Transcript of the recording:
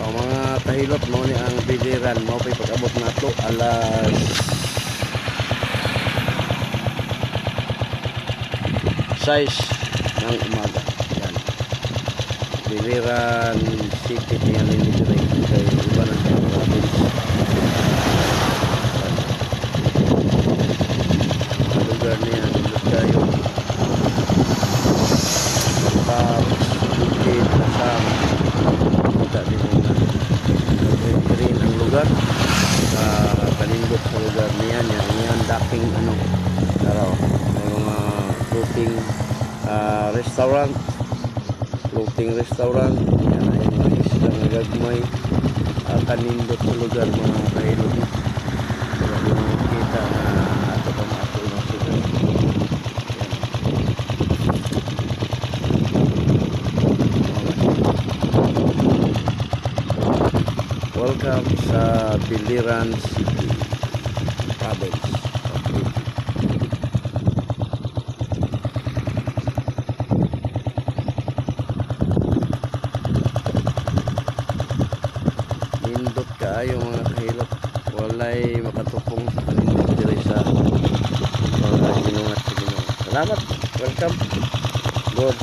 O mga kahilot mo ni ang biliran. Mo pay pag-abot nato alas size ng umaga. Yan. Biliran City niya nililibre kay iba ng lugar niya, lugar. Uh, kanindot sa lugar. Niya niya. Yan daking ano, taraw, may mga floating ah, restaurant. Floating restaurant. Yan ay mga isla nga gagmay. Uh, kanindot sa lugar mga kahilog Welcome sa Biliran City Province of Leyte. Nindot kaayo mga kahilot. Walay makatupong sa diri sa mga ginungat sa Ginoo. Salamat. Welcome. Good